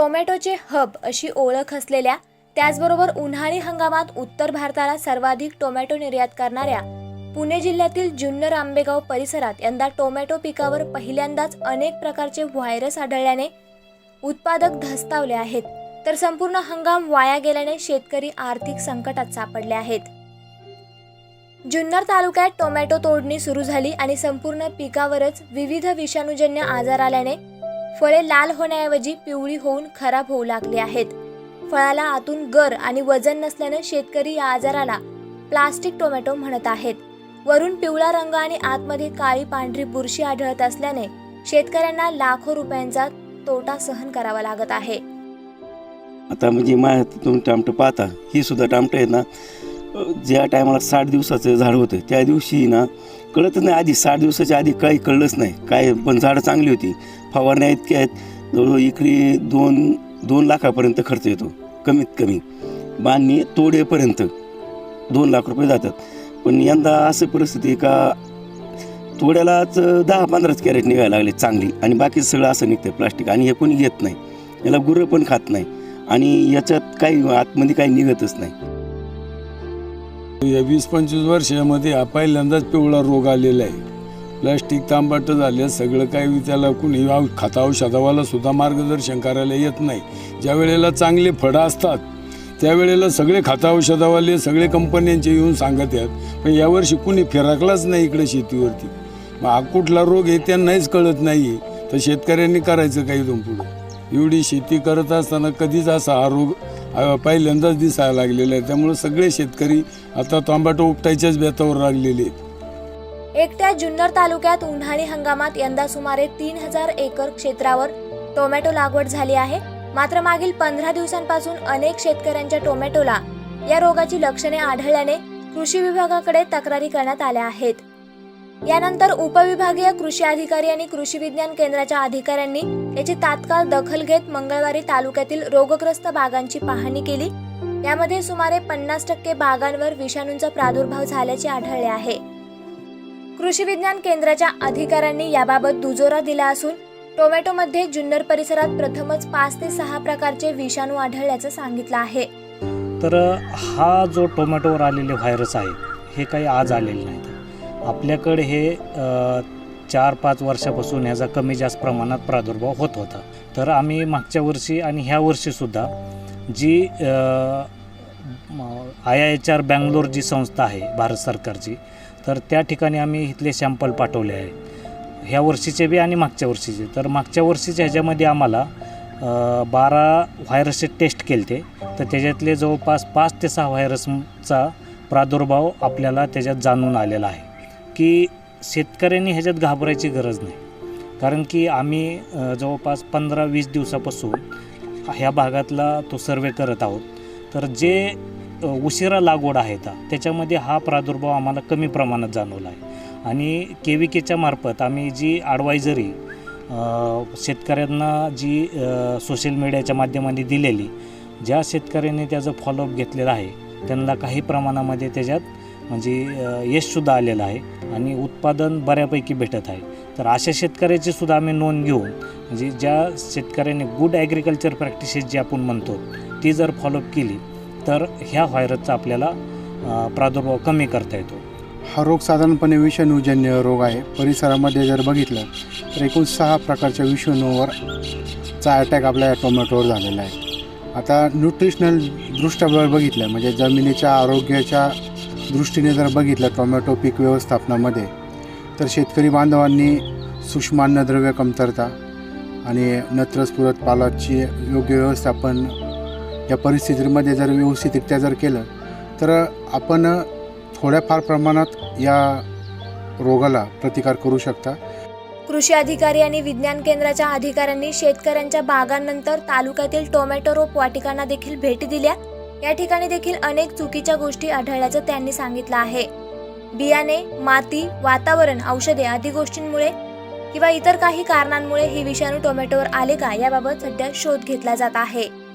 टोमॅटोचे हब अशी ओळख असलेल्या त्याचबरोबर उन्हाळी हंगामात उत्तर भारताला सर्वाधिक टोमॅटो निर्यात करणाऱ्या पुणे जिल्ह्यातील जुन्नर आंबेगाव परिसरात यंदा टोमॅटो पिकावर पहिल्यांदाच अनेक प्रकारचे व्हायरस आढळल्याने उत्पादक धस्तावले आहेत. तर संपूर्ण हंगाम वाया गेल्याने शेतकरी आर्थिक संकटात सापडले आहेत. जुन्नर तालुक्यात टोमॅटो तोडणी सुरू झाली आणि संपूर्ण पिकावरच विविध विषाणूजन्य आजार आल्याने फळे लाल होण्याऐवजी पिवळी होऊन खराब होऊ लागली आहेत. फळाला आतून गर आणि वजन नसल्यानं शेतकरी या आजाराला प्लास्टिक टोमॅटो म्हणत आहेत. वरून पिवळा रंग आणि आतमध्ये काळी पांढरी बुरशी आढळत असल्याने शेतकऱ्यांना लाखो रुपयांचा तोटा सहन करावा लागत आहे. आता म्हणजे माझ्या तुम्ही टामटं पाहता ही सुद्धा टामटं आहेत ना? ज्या टायमाला साठ दिवसाचं झाड होतं त्या दिवशी ना कळतच नाही आधी साठ दिवसाच्या आधी काही कळलंच नाही. काय पण झाडं चांगली होती. फवारण्या इतक्या आहेत जवळजवळ इकडे दोन दोन लाखापर्यंत खर्च येतो. कमीत कमी. बांधणी तोडेपर्यंत दोन लाख रुपये जातात. पण यंदा असं परिस्थिती का तोड्यालाच दहा पंधराच कॅरेट निघायला लागले चांगली. आणि बाकी सगळं असं निघतं प्लास्टिक. आणि हे कोणी घेत नाही. याला गुरं पण खात नाही. आणि याच्यात काही आतमध्ये काही निघतच नाही. या वीस पंचवीस वर्षामध्ये हा पहिल्यांदाच पिवळा रोग आलेला आहे. प्लास्टिक तांबाट झाले सगळं काही त्याला कुणी खाता औषधावाला सुद्धा मार्गदर्शन करायला येत नाही. ज्या वेळेला चांगले फळं असतात त्यावेळेला सगळे खाता औषधावाले सगळे कंपन्यांचे येऊन सांगत आहेत पण यावर्षी कुणी फिरकलाच नाही इकडे शेतीवरती. मग हा कुठला रोग आहे त्यांनाहीच कळत नाही तर शेतकऱ्यांनी करायचं काही इथून पुढे? एवढी शेती करत असताना कधीच असा हा रोग पहिल्यांदाच दिसायला लागलेलं आहे. त्यामुळे सगळे शेतकरी आता तांबाटो उपटायच्याच बेतावर लागलेले आहेत. एकट्या जुन्नर तालुक्यात उन्हाळी हंगामात यंदा सुमारे तीन हजार एकर क्षेत्रावर टोमॅटो लागवड झाली आहे. मात्र मागील पंधरा दिवसांपासून अनेक शेतकऱ्यांच्या टोमॅटोला या रोगाची लक्षणे आढळल्याने कृषी विभागाकडे तक्रारी करण्यात आल्या आहेत. यानंतर उपविभागीय कृषी अधिकारी आणि कृषी विज्ञान केंद्राच्या अधिकाऱ्यांनी याची तात्काळ दखल घेत मंगळवारी तालुक्यातील रोगग्रस्त बागांची पाहणी केली. यामध्ये सुमारे पन्नास टक्के बागांवर विषाणूंचा प्रादुर्भाव झाल्याचे आढळले आहे. कृषी विज्ञान केंद्राच्या अधिकाऱ्यांनी याबाबत दुजोरा दिला असून टोमॅटोमध्ये जुन्नर परिसरात प्रथमच पाच ते सहा प्रकारचे विषाणू आढळल्याचं सांगितलं आहे. तर हा जो टोमॅटोवर आलेले व्हायरस आहे हे काही आज आलेले नाहीत. आपल्याकडे हे चार पाच वर्षापासून ह्याचा कमी जास्त प्रमाणात प्रादुर्भाव होत होता. तर आम्ही मागच्या वर्षी आणि ह्या वर्षीसुद्धा जी I I H R Bangalore जी संस्था आहे भारत सरकारची तर त्या ठिकाणी आम्ही इथले सॅम्पल पाठवले आहे. ह्या वर्षीचे बी आणि मागच्या वर्षीचे. तर मागच्या वर्षीच्या ह्याच्यामध्ये आम्हाला बारा व्हायरसचे टेस्ट केले ते तर त्याच्यातले जवळपास पाच ते सहा व्हायरसचा प्रादुर्भाव आपल्याला त्याच्यात जाणून आलेला आहे. की शेतकऱ्यांनी ह्याच्यात घाबरायची गरज नाही. कारण की आम्ही जवळपास पंधरा वीस दिवसापासून ह्या भागातला तो सर्वे करत आहोत. तर जे उशिरा लागवड आहे ता त्याच्यामध्ये हा प्रादुर्भाव आम्हाला कमी प्रमाणात जाणवला आहे आणि के व्ही केच्या मार्फत आम्ही जी ॲडवायझरी शेतकऱ्यांना जी सोशल मीडियाच्या माध्यमाने दिलेली ज्या शेतकऱ्यांनी त्याचं फॉलोअप घेतलेलं आहे त्यांना काही प्रमाणामध्ये त्याच्यात म्हणजे यशसुद्धा आलेलं आहे आणि उत्पादन बऱ्यापैकी भेटत आहे. तर अशा शेतकऱ्याची सुद्धा आम्ही नोंद घेऊन म्हणजे ज्या शेतकऱ्याने गुड ॲग्रिकल्चर प्रॅक्टिसेस जी आपण म्हणतो ती जर फॉलोअप केली तर ह्या व्हायरसचा आपल्याला प्रादुर्भाव कमी करता येतो. हा रोग साधारणपणे विषाणूजन्य रोग आहे. परिसरामध्ये जर बघितलं तर एकूण सहा प्रकारच्या विषाणूवर चा अटॅक आपल्या या टोमॅटोवर झालेला आहे. आता न्यूट्रिशनल दृष्ट्या बघितलं म्हणजे जमिनीच्या आरोग्याच्या दृष्टीने जर बघितलं टोमॅटो पीक व्यवस्थापनामध्ये तर शेतकरी बांधवांनी सूक्ष्म अन्नद्रव्य कमतरता आणि नत्रस्फुरत पालाची योग्य व्यवस्थापन या परिस्थितीमध्ये जर व्यवस्थितरित्या जर केलं तर आपण थोड्याफार प्रमाणात या रोगाला प्रतिकार करू शकता. कृषी अधिकारी आणि विज्ञान केंद्राच्या अधिकाऱ्यांनी शेतकऱ्यांच्या बागांनंतर तालुक्यातील टोमॅटो रोप वाटिकांना देखील भेटी दिल्या. या ठिकाणी देखील अनेक चुकीच्या गोष्टी आढळल्याचं त्यांनी सांगितलं आहे. बियाणे माती वातावरण औषधे आदी गोष्टींमुळे किंवा इतर काही कारणांमुळे हे विषाणू टोमॅटोवर आले का याबाबत सध्या शोध घेतला जात आहे.